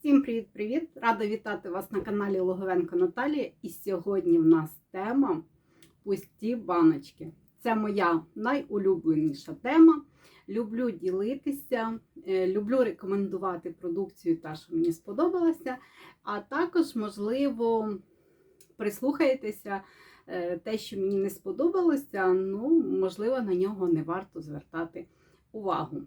Всім привіт-привіт! Рада вітати вас на каналі Логовенко Наталія. І сьогодні в нас тема пусті баночки. Це моя найулюбленіша тема. Люблю ділитися, е, люблю рекомендувати продукцію, та, що мені сподобалася. А також, можливо, прислухаєтеся е, те, що мені не сподобалося, ну, можливо, на нього не варто звертати увагу.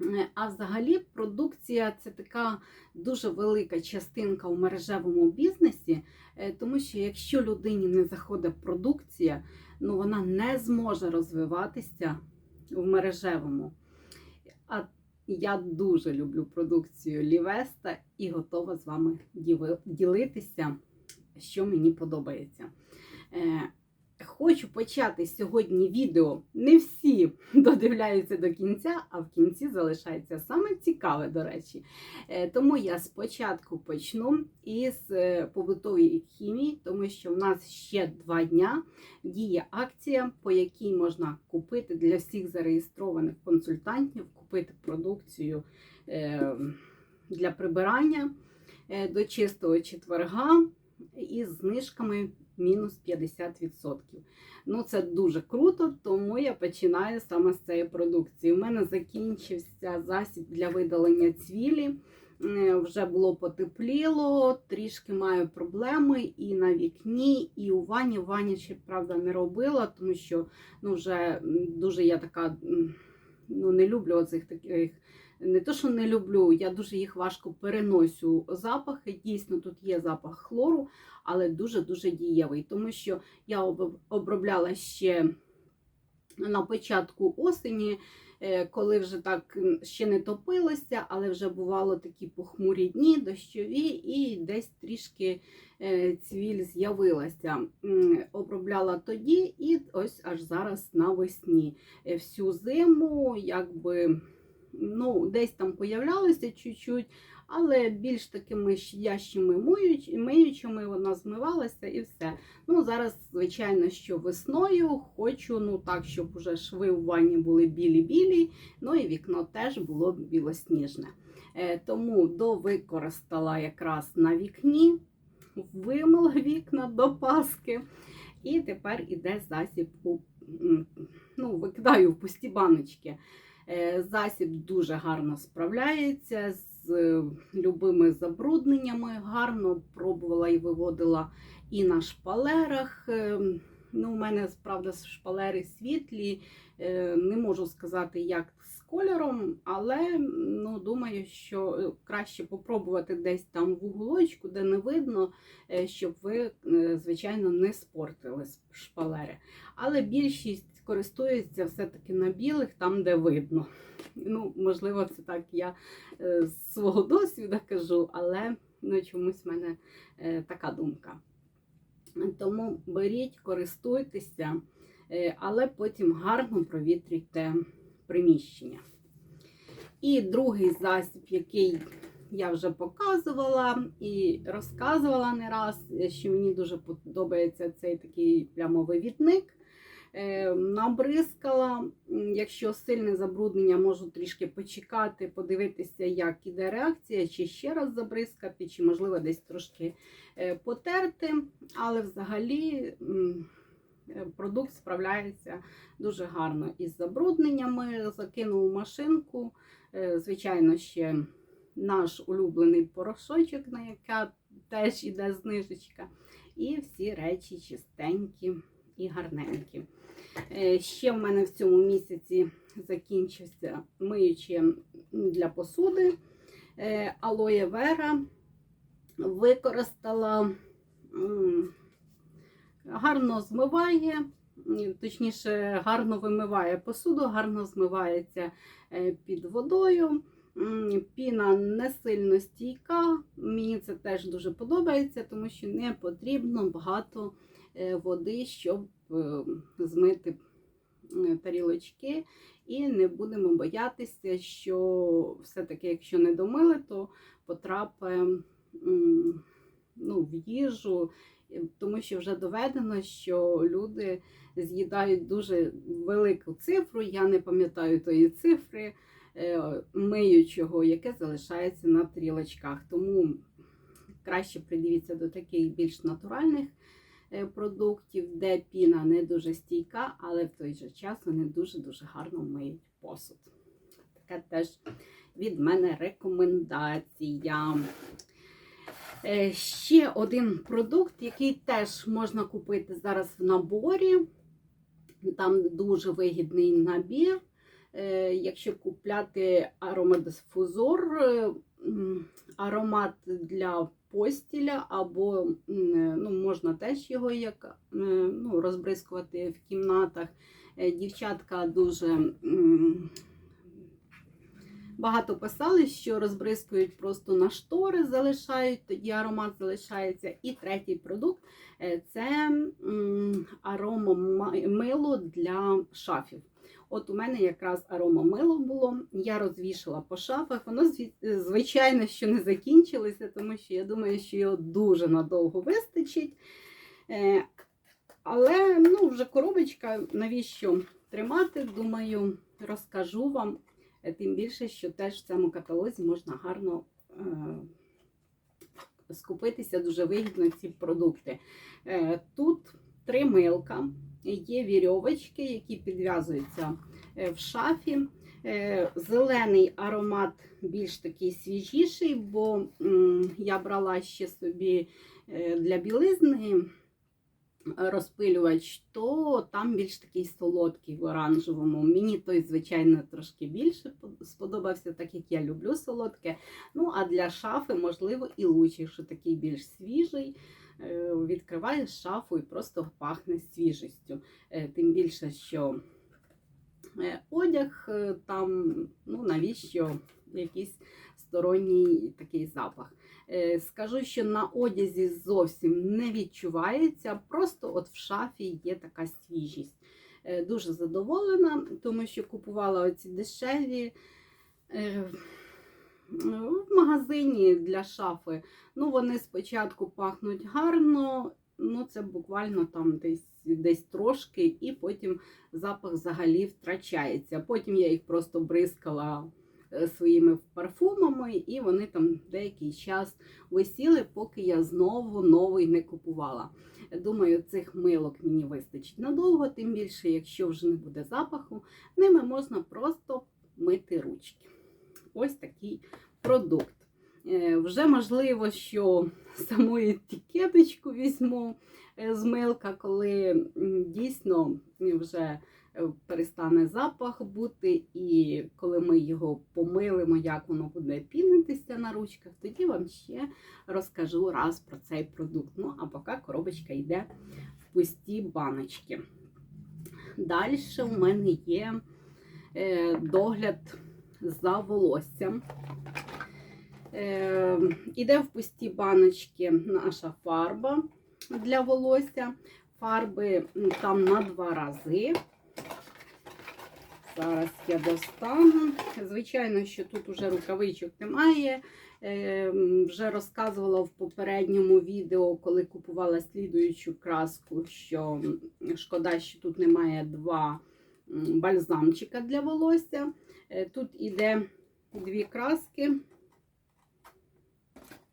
Е, А взагалі продукція це така дуже велика частинка у мережевому бізнесі, е, тому що якщо людині не заходить продукція, ну вона не зможе розвиватися в мережевому. А я дуже люблю продукцію Лівеста і готова з вами ділитися, що мені подобається. Хочу почати сьогодні відео. Не всі додивляються до кінця, а в кінці залишається саме цікаве, до речі. Е, Тому я спочатку почну із е, побутової хімії, тому що в нас ще два дня діє акція, по якій можна купити для всіх зареєстрованих консультантів, купити продукцію е, для прибирання до чистого четверга із знижками мінус 50%. Ну, це дуже круто, тому я починаю саме з цієї продукції. У мене закінчився засіб для видалення цвілі. Е, Вже було потепліло, трішки маю проблеми і на вікні, і у ванні. В ванні ще, правда, не робила, тому що ну, вже дуже я така ну, не люблю оцих таких. Не то, що не люблю, я дуже їх важко переносю запахи. Дійсно, тут є запах хлору, але дуже-дуже дієвий, тому що я обробляла ще на початку осені, е, коли вже так ще не топилося, але вже бувало такі похмурі дні, дощові, і десь трішки е, цвіль з'явилася. Обробляла тоді і ось аж зараз навесні. Е, Всю зиму, якби. Ну, десь там появлялося чуть-чуть, але більш такими щадящими миючими вона змивалася і все. Ну, зараз, звичайно, що весною хочу, ну так, щоб уже шви в ванні були білі-білі, ну і вікно теж було білосніжне. Е, тому довикористала якраз на вікні, вимила вікна до паски. І тепер іде засіб ну, викидаю в пусті баночки. Е, Засіб дуже гарно справляється з любими забрудненнями. Гарно пробувала і виводила і на шпалерах. Е, Ну, у мене правда шпалери світлі. Е, Не можу сказати, як з кольором, але ну, думаю, що краще попробувати десь там в уголочку, де не видно, щоб ви, звичайно, не спортили шпалери. Але більшість користується все-таки на білих, там, де видно. Ну, можливо, це так я е, з свого досвіду кажу, але ну, чомусь в мене е, така думка. Тому беріть, користуйтеся, е, але потім гарно провітрюйте приміщення. І другий засіб, який я вже показувала і розказувала не раз, що мені дуже подобається цей такий плямовивідник. Е, Набризкала, якщо сильне забруднення, можу трішки почекати, подивитися, як іде реакція, чи ще раз забризкати, чи, можливо, десь трошки е, потерти. Але взагалі е, продукт справляється дуже гарно із забрудненнями. Закинув машинку. Звичайно, ще наш улюблений порошочок, на яка теж іде знижечка. І всі речі чистенькі і гарненькі. Е, Ще в мене в цьому місяці закінчився миюче для посуди е, алоє вера. Використала гарно змиває, точніше, гарно вимиває посуду, гарно змивається е, під водою. Піна не сильно стійка. Мені це теж дуже подобається, тому що не потрібно багато води, щоб змити е, тарілочки. І не будемо боятися, що все-таки, якщо не домили, то потрапить м, ну, в їжу, Е, тому що вже доведено, що люди з'їдають дуже велику цифру. Я не пам'ятаю тої цифри. е, миючого, яке залишається на трілочках. Тому краще придивіться до таких більш натуральних е, продуктів, де піна не дуже стійка, але в той же час вони дуже-дуже гарно миють посуд. Таке теж від мене рекомендація. Е, Ще один продукт, який теж можна купити зараз в наборі. Там дуже вигідний набір. Е, Якщо купляти аромадифузор, е, аромат для постіля, або ну, можна теж його як е, ну, розбризкувати в кімнатах. Е, Дівчатка дуже багато писали, що розбризкують просто на штори, залишають, тоді аромат залишається. І третій продукт е, це аромамило для шафів. От у мене якраз аромамило було, я розвішала по шафах. Воно, е, звичайно, що не закінчилося, тому що я думаю, що його дуже надовго вистачить. Е, Але ну, вже коробочка, навіщо тримати? Думаю, розкажу вам. Е, Тим більше, що теж в цьому каталозі можна гарно е, скупитися дуже вигідно ці продукти. Е, Тут три милка, є вірьовочки, які підв'язуються е, в шафі. Е, Зелений аромат більш такий свіжіший, бо я брала ще собі е, для білизни розпилювач, то там більш такий солодкий в оранжевому. Мені той, звичайно, трошки більше сподобався, так як я люблю солодке. Ну, а для шафи, можливо, і лучше, що такий більш свіжий. Е, Відкриваєш шафу і просто пахне свіжістю. Е, Тим більше, що е, одяг там, ну навіщо якийсь сторонній такий запах. Скажу, що на одязі зовсім не відчувається, просто от в шафі є така свіжість. Дуже задоволена, тому що купувала оці дешеві в магазині для шафи. Ну, вони спочатку пахнуть гарно, ну це буквально там десь, десь трошки, і потім запах взагалі втрачається. Потім я їх просто бризкала е, своїми парфумами, і вони там деякий час висіли, поки я знову новий не купувала. Думаю, цих милок мені вистачить надовго, тим більше, якщо вже не буде запаху, ними можна просто мити ручки. Ось такий продукт. Е, Вже можливо, що саму етикеточку візьму е, з милка, коли дійсно вже е, перестане запах бути, і коли ми його помилимо, як воно буде пінитися на ручках, тоді вам ще розкажу раз про цей продукт. Ну, а поки коробочка йде в пусті баночки. Далі у мене є догляд за волоссям. Е, іде в пусті баночки наша фарба для волосся. Фарби там на два рази. Зараз я достану. Звичайно, що тут уже рукавичок немає. Е, Вже розказувала в попередньому відео, коли купувала слідуючу краску, що шкода, що тут немає два бальзамчика для волосся. Е, Тут іде дві краски.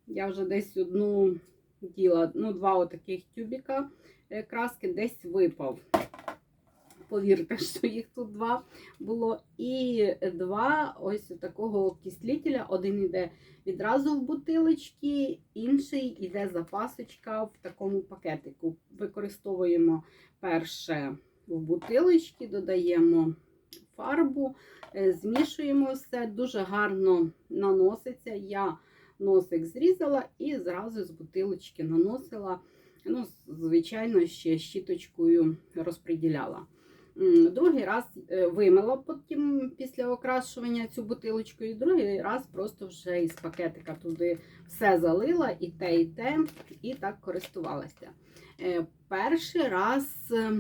Я вже десь одну діла, ну, два отаких тюбіка е, краски десь випав. Повірте, що їх тут два було. І два ось такого окислителя. Один йде відразу в бутилочки, інший йде запасочка в такому пакетику. Використовуємо перше в бутилочки, додаємо фарбу, е, змішуємо все, дуже гарно наноситься. Я носик зрізала і зразу з бутилочки наносила. Ну, звичайно, ще щіточкою розподіляла. Другий раз е, вимила потім після окрашування цю бутилочку, і другий раз просто вже із пакетика туди все залила, і те, і те, і так користувалася. Е, Перший раз е,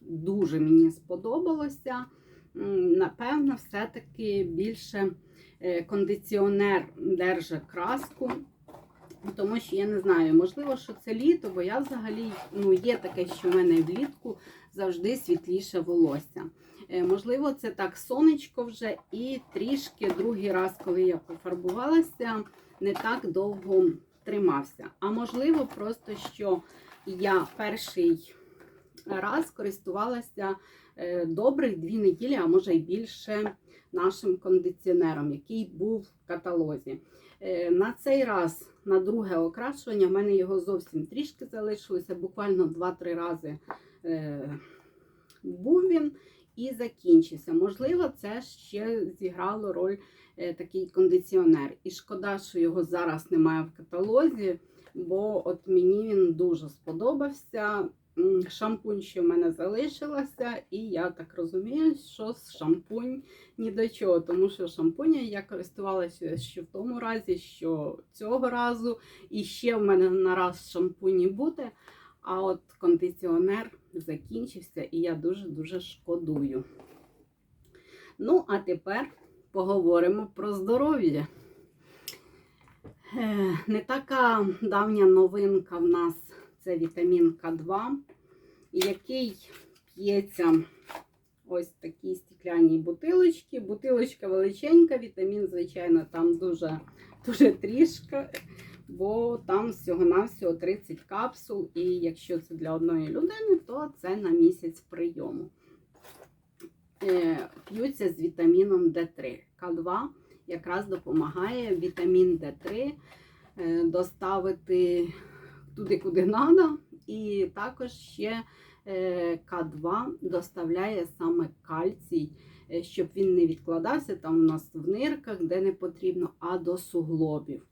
дуже мені сподобалося. Напевно, все-таки більше е, кондиціонер держить краску. Тому що я не знаю, можливо, що це літо, бо я взагалі ну, є таке, що в мене влітку завжди світліше волосся. Е, Можливо, це так сонечко вже і трішки другий раз, коли я пофарбувалася, не так довго тримався. А можливо, просто що я перший раз користувалася добрих дві неділі, а може й більше нашим кондиціонером, який був в каталозі. Е, На цей раз, на друге окрашування, в мене його зовсім трішки залишилося, буквально 2-3 рази е, був він і закінчився. Можливо, це ще зіграло роль е, такий кондиціонер. І шкода, що його зараз немає в каталозі, бо от мені він дуже сподобався. Шампунь ще в мене залишилася, і я так розумію, що шампунь ні до чого, тому що шампуня я користувалася що в тому разі, що цього разу, і ще в мене на раз шампуні буде. А от кондиціонер закінчився, і я дуже-дуже шкодую. Ну, а тепер поговоримо про здоров'я. Е, Не така давня новинка в нас це вітамін К2, який п'ється ось в такій стеклянній бутилочці. Бутилочка величенька, вітамін, звичайно, там дуже, дуже трішка, бо там всього-навсього 30 капсул, і якщо це для одної людини, то це на місяць прийому. Е, П'ються з вітаміном D3. К2 якраз допомагає вітамін D3 е, доставити туди, куди треба. І також ще е, К2 доставляє саме кальцій, е, щоб він не відкладався там у нас в нирках, де не потрібно, а до суглобів.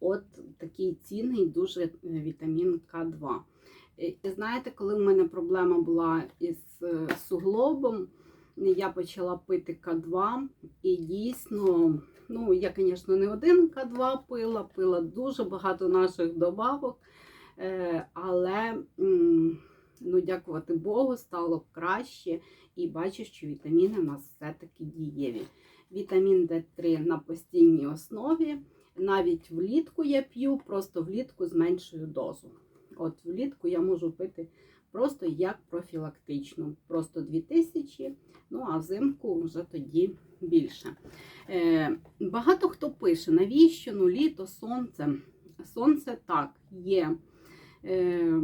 От такий цінний дуже е, вітамін К2. Е, І знаєте, коли в мене проблема була із суглобом, я почала пити К2, і дійсно, ну, я, звісно, не один К2 пила, пила дуже багато наших добавок, але, ну, дякувати Богу, стало краще. І бачу, що вітаміни у нас все-таки дієві. Вітамін Д3 на постійній основі. Навіть влітку я п'ю, просто влітку зменшую дозу. От влітку я можу пити просто як профілактичну, просто 2000, ну а взимку вже тоді більше. Е, багато хто пише, навіщо ну, літо, сонце. Сонце так є. Е,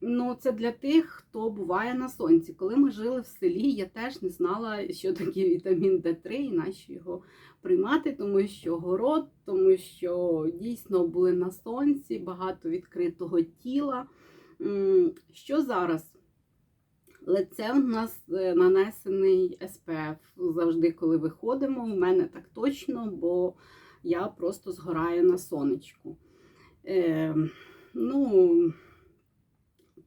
Ну, це для тих, хто буває на сонці. Коли ми жили в селі, я теж не знала, що таке вітамін Д3 і нащо його приймати, тому що город, тому що дійсно були на сонці, багато відкритого тіла. Що зараз? Лице в нас е, нанесений СПФ. Завжди, коли виходимо, в мене так точно, бо я просто згораю на сонечку. Ну,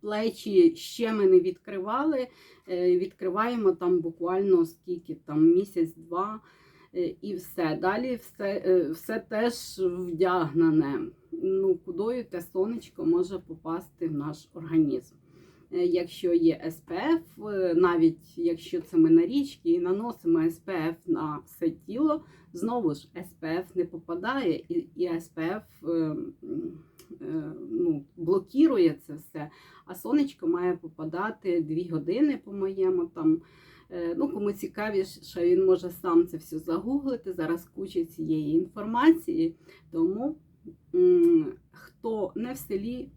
плечі ще ми не відкривали. Е, Відкриваємо там буквально скільки там місяць-два е, і все. Далі все, е, все теж вдягнене. Ну, кудою те сонечко може попасти в наш організм. Якщо є СПФ, навіть якщо це ми на річки і наносимо СПФ на все тіло, знову ж СПФ не попадає, і, СПФ ну, блокірує це все. А сонечко має попадати 2 години, по-моєму. там. Е, Ну, кому цікавіше, він може сам це все загуглити. Зараз куча цієї інформації. Тому хто не в селі,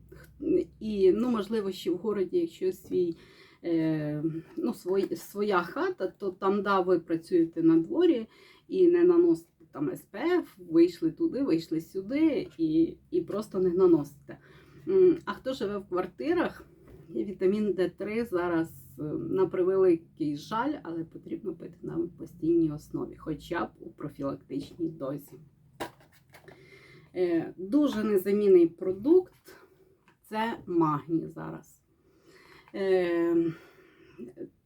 і, ну, можливо, ще в городі, якщо свій, е, ну, своя хата, то там, да, ви працюєте на дворі і не наносите там СПФ, вийшли туди, вийшли сюди і, і просто не наносите. А хто живе в квартирах, вітамін Д3 зараз е, на превеликий жаль, але потрібно пити на постійній основі, хоча б у профілактичній дозі. Е, Дуже незамінний продукт це магній зараз.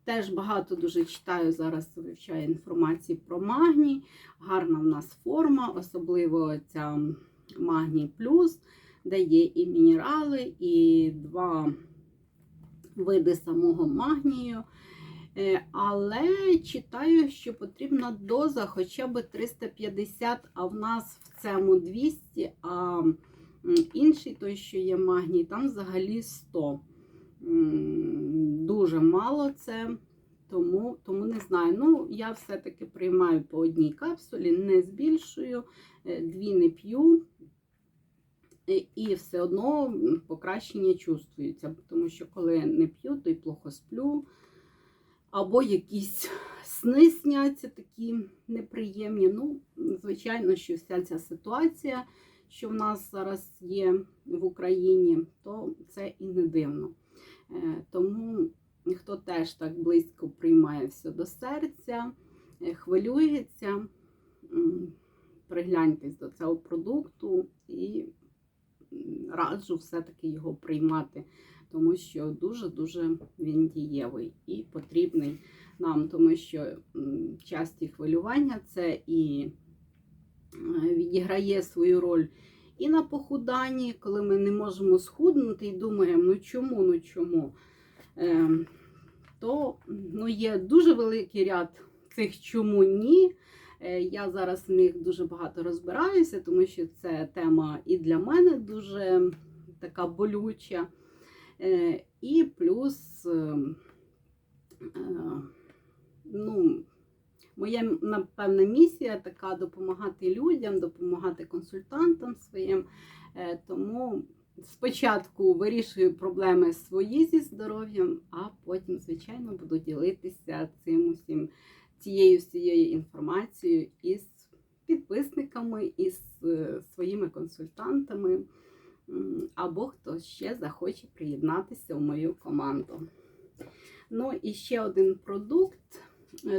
Теж багато дуже читаю зараз, вивчаю інформації про магній. Гарна в нас форма, особливо ця магній плюс, де є і мінерали, і два види самого магнію. Е, Але читаю, що потрібна доза хоча б 350, а в нас в цьому 200, а інший той, що є магній, там взагалі 100. Дуже мало це. Тому, тому не знаю. Ну, я все-таки приймаю по одній капсулі, не збільшую, е, дві не п'ю. І все одно покращення чувствується, тому що коли не п'ю, то й плохо сплю. Або якісь сни сняться такі неприємні. Ну, звичайно, що вся ця ситуація, що в нас зараз є в Україні, то це і не дивно. Е, Тому хто теж так близько приймає все до серця, е, хвилюється, пригляньтесь до цього продукту і раджу все-таки його приймати, тому що дуже-дуже він дієвий і потрібний нам, тому що часті хвилювання це і е, відіграє свою роль і на похуданні, коли ми не можемо схуднути і думаємо, ну чому, ну чому. Ем, то ну, є дуже великий ряд цих чому ні. Е, Я зараз в них дуже багато розбираюся, тому що це тема і для мене дуже така болюча. Е, І плюс, е, е, ну, моя напевна місія така допомагати людям, допомагати консультантам своїм. Е, Тому спочатку вирішую проблеми свої зі здоров'ям, а потім, звичайно, буду ділитися цим усім цією всією інформацією із підписниками, із е, своїми консультантами, або хто ще захоче приєднатися в мою команду. Ну і ще один продукт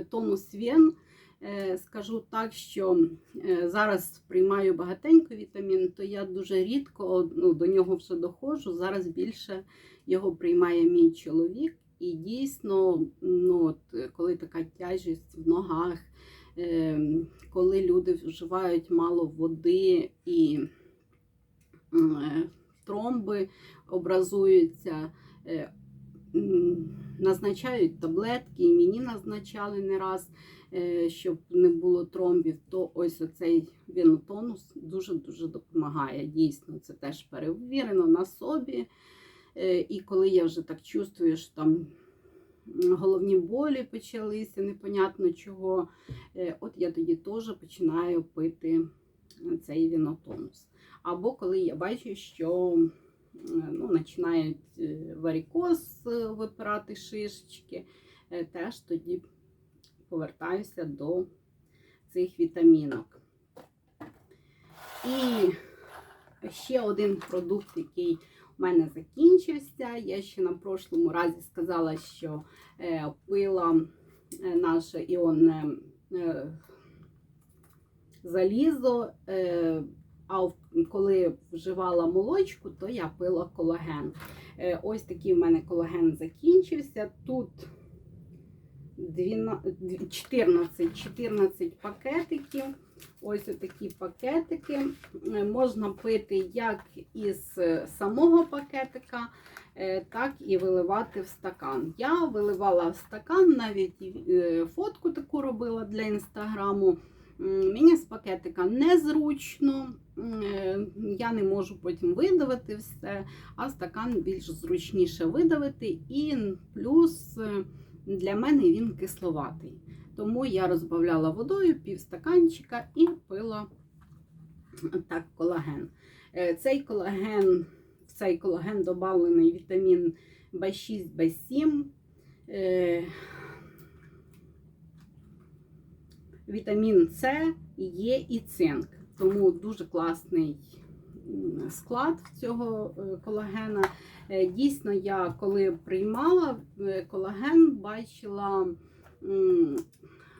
тонус Вен. Е, Скажу так, що е, зараз приймаю багатенько вітамін, то я дуже рідко ну, до нього вже доходжу. Зараз більше його приймає мій чоловік. І дійсно, ну, от, е, коли така тяжість в ногах, е, коли люди вживають мало води і е, тромби образуються, е, назначають таблетки, і мені назначали не раз, е, щоб не було тромбів, то ось оцей вінотонус дуже-дуже допомагає. Дійсно, це теж перевірено на собі. Е, І коли я вже так чувствую, що там головні болі почалися, непонятно чого, е, от я тоді теж починаю пити цей вінотонус. Або коли я бачу, що ну, починають е, варікоз е, випирати шишечки, е, теж тоді повертаюся до цих вітамінок. І ще один продукт, який у мене закінчився. Я ще на прошлому разі сказала, що е, пила е, наше іонне е, залізо. А коли вживала молочку, то я пила колаген. Е, ось такий в мене колаген закінчився. Тут 14, 14 пакетиків. Ось такі пакетики. Е, Можна пити як із самого пакетика, е, так і виливати в стакан. Я виливала в стакан, навіть фотку таку робила для інстаграму. Мені з пакетика незручно, е, я не можу потім видавити все, а стакан більш зручніше видавити. І плюс е, для мене він кисловатий. Тому я розбавляла водою пів стаканчика і пила так колаген. Е, Цей колаген, в цей колаген додавлений вітамін В6, В7, е, вітамін С, Є і цинк. Тому дуже класний склад цього е, колагена. Е, Дійсно, я коли приймала е, колаген, бачила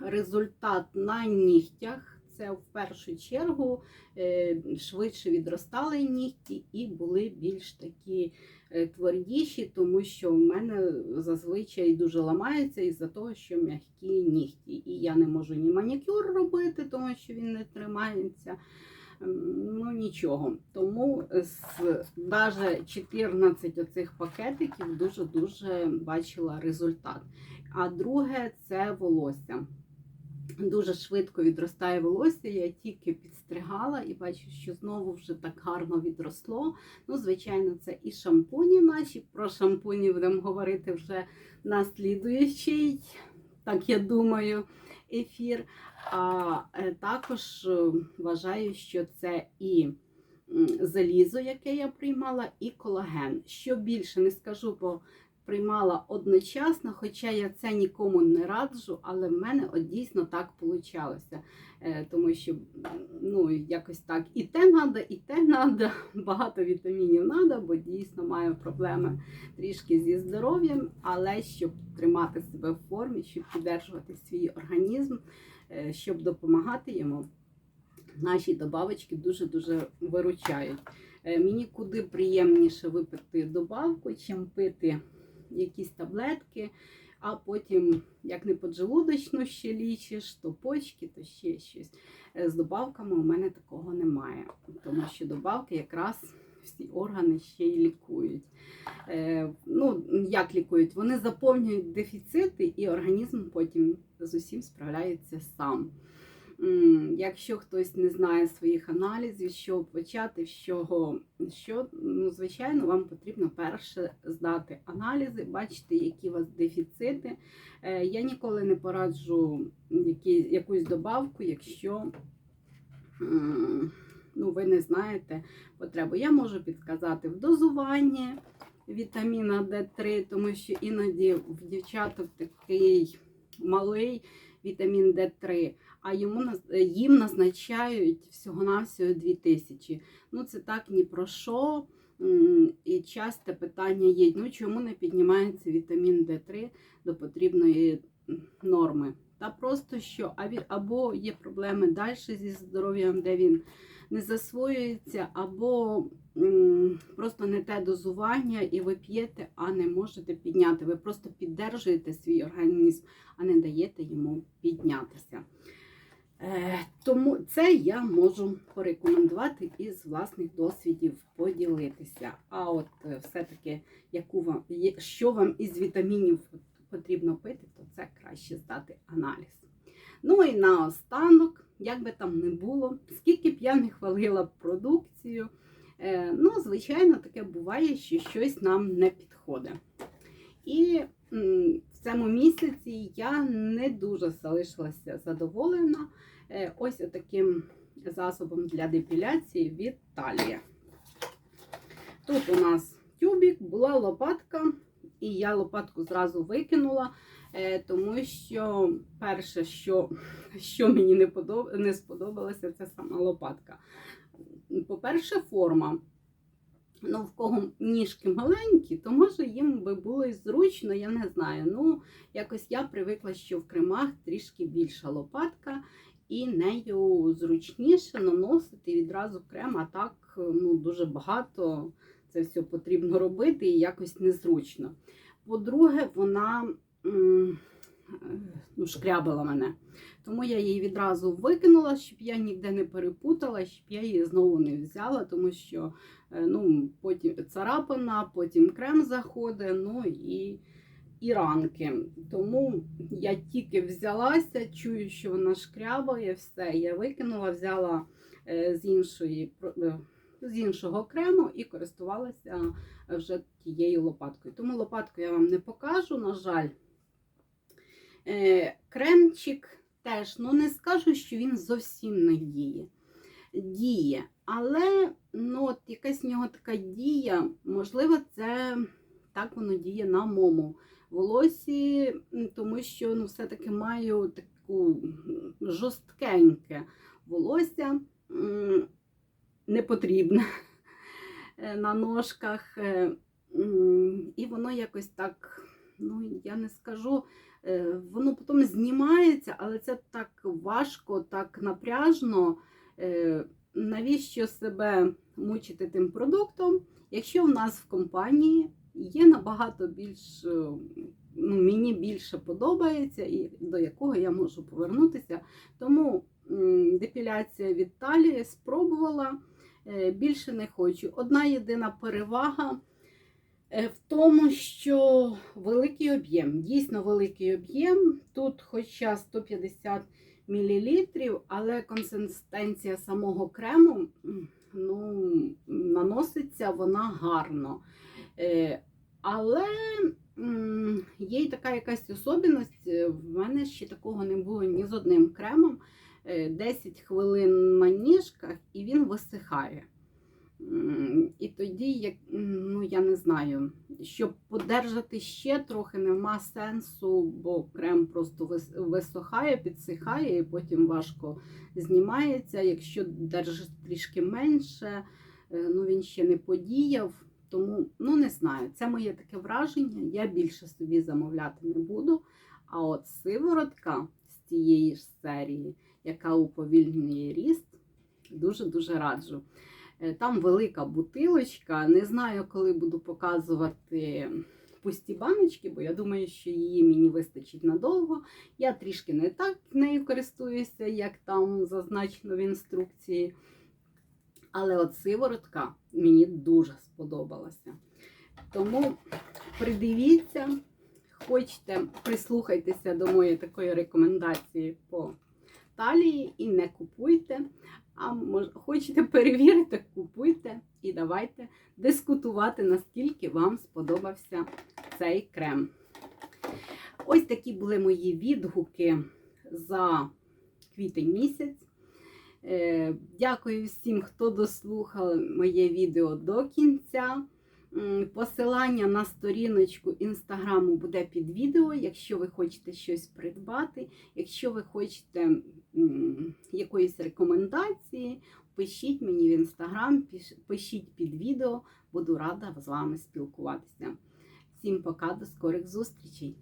результат на нігтях. Це в першу чергу е, швидше відростали нігті і були більш такі е, твердіші, тому що в мене зазвичай дуже ламаються із-за того, що м'які нігті. І я не можу ні манікюр робити, тому що він не тримається. Ну нічого. Тому з навіть 14 оцих пакетиків дуже-дуже бачила результат. А друге це волосся. Дуже швидко відростає волосся. Я тільки підстригала і бачу, що знову вже так гарно відросло. Ну, звичайно, це і шампуні наші. Про шампуні будемо говорити вже на слідуючій так я думаю, ефір. А е, також е, вважаю, що це і залізо, яке я приймала, і колаген. Що більше не скажу, бо приймала одночасно, хоча я це нікому не раджу, але в мене от дійсно так вийшло. Тому що ну, якось так і те треба, і те треба, багато вітамінів треба, бо дійсно маю проблеми трішки зі здоров'ям, але щоб тримати себе в формі, щоб піддержувати свій організм, е, щоб допомагати йому, наші добавочки дуже-дуже виручають. Е, Мені куди приємніше випити добавку, чим пити якісь таблетки, а потім, як не поджелудочну ще лічиш, то почки, то ще щось. Е, З добавками у мене такого немає, тому що добавки якраз всі органи ще й лікують. Е, ну, як лікують? Вони заповнюють дефіцити, і організм потім з усім справляється сам. Якщо хтось не знає своїх аналізів, що почати, з чого, що, ну, звичайно, вам потрібно перше здати аналізи, бачити, які у вас дефіцити. Е, Я ніколи не пораджу які, якусь добавку, якщо ну, ви не знаєте потребу. Я можу підказати в дозуванні вітаміна D3, тому що іноді в дівчаток такий малий вітамін D3, а йому е, їм назначають всього-навсього 2000. Ну, це так ні про що. І часте питання є: ну чому не піднімається вітамін D3 до потрібної норми? Та просто що або є проблеми далі зі здоров'ям, де він не засвоюється, або просто не те дозування, і ви п'єте, а не можете підняти. Ви просто піддержуєте свій організм, а не даєте йому піднятися. Е, тому це я можу порекомендувати із власних досвідів поділитися. А от е, все-таки, яку вам, що вам із вітамінів потрібно пити, то це краще здати аналіз. Ну і наостанок, як би там не було, скільки б я не хвалила продукцію, е, ну, звичайно, таке буває, що щось нам не підходить. І цьому місяці я не дуже залишилася задоволена е, ось таким засобом для депіляції від Талія. Тут у нас тюбік, була лопатка, і я лопатку зразу викинула, е, тому що перше, що, що мені не, не сподобалося, це сама лопатка. По-перше, форма. Ну, в кого ніжки маленькі, то може їм би було і зручно, я не знаю. Ну, якось я привикла, що в кремах трішки більша лопатка, і нею зручніше наносити відразу крем, а так ну, дуже багато це все потрібно робити і якось незручно. По-друге, вона ну, шкрябила мене. Тому я її відразу викинула, щоб я ніде не перепутала, щоб я її знову не взяла, тому що ну, потім царапина, потім крем заходить, ну і, і ранки. Тому я тільки взялася, чую, що вона шкрябає, все, я викинула, взяла е, з іншої. е, З іншого крему і користувалася вже тією лопаткою. Тому лопатку я вам не покажу, на жаль. Е, Кремчик теж, ну не скажу, що він зовсім не діє. Діє, але ну, от якась в нього така дія, можливо, це так воно діє на моєму волосі, тому що ну, все-таки маю таку жорсткеньке волосся, м, не потрібне е, на ножках. е, І воно якось так, ну я не скажу, е, воно потім знімається, але це так важко, так напряжно. Навіщо себе мучити тим продуктом, якщо в нас в компанії є набагато більш, е, ну, мені більше подобається і до якого я можу повернутися. Тому депіляція від талії спробувала, е, більше не хочу. Одна єдина перевага е, в тому, що великий об'єм, дійсно великий об'єм. Тут хоча 150 мл, але консистенція самого крему ну, наноситься вона гарно. Е, Але є й така якась особливість. е, В мене ще такого не було ні з одним кремом. Е, 10 хвилин на ніжках і він висихає. І тоді, як, ну я не знаю, щоб подержати ще трохи, нема сенсу, бо крем просто вис- висохає, підсихає і потім важко знімається. Якщо держиш трішки менше, е, ну він ще не подіяв. Тому ну не знаю, це моє таке враження. Я більше собі замовляти не буду. А от сиворотка з цієї ж серії, яка уповільнює ріст, дуже-дуже раджу. Е, Там велика бутилочка. Не знаю, коли буду показувати пусті баночки, бо я думаю, що її мені вистачить надовго. Я трішки не так нею користуюся, як там зазначено в інструкції. Але от сиворотка мені дуже сподобалася. Тому придивіться, хочете, прислухайтеся до моєї такої рекомендації по талії і не купуйте. А мож, хочете перевірити, купуйте і давайте дискутувати, наскільки вам сподобався цей крем. Ось такі були мої відгуки за квітень місяць. Е, Дякую всім, хто дослухав моє відео до кінця. Посилання на сторіночку інстаграму буде під відео, якщо ви хочете щось придбати. Якщо ви хочете якоїсь рекомендації, пишіть мені в інстаграм, пишіть під відео, буду рада з вами спілкуватися. Всім пока, до скорих зустрічей!